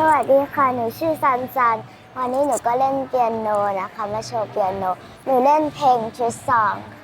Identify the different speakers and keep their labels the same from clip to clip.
Speaker 1: สวัสดีค่ะ หนูชื่อซันซัน วันนี้หนูก็เล่นเปียโนนะคะ มาโชว์เปียโน หนูเล่นเพลงชุดสองค่ะ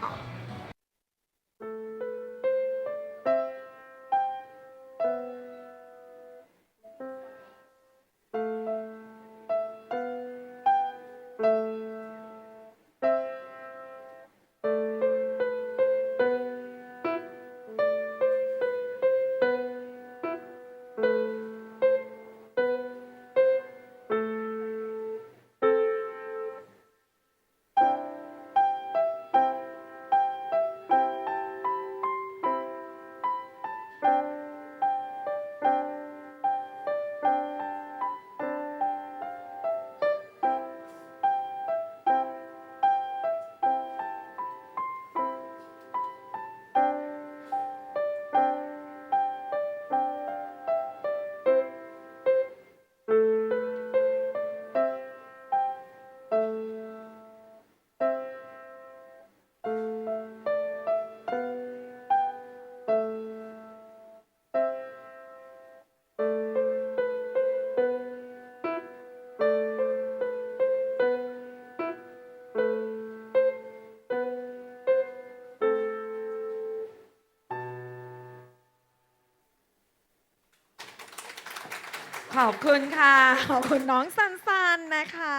Speaker 2: ขอบคุณค่ะ ขอบคุณน้องซันซันนะคะ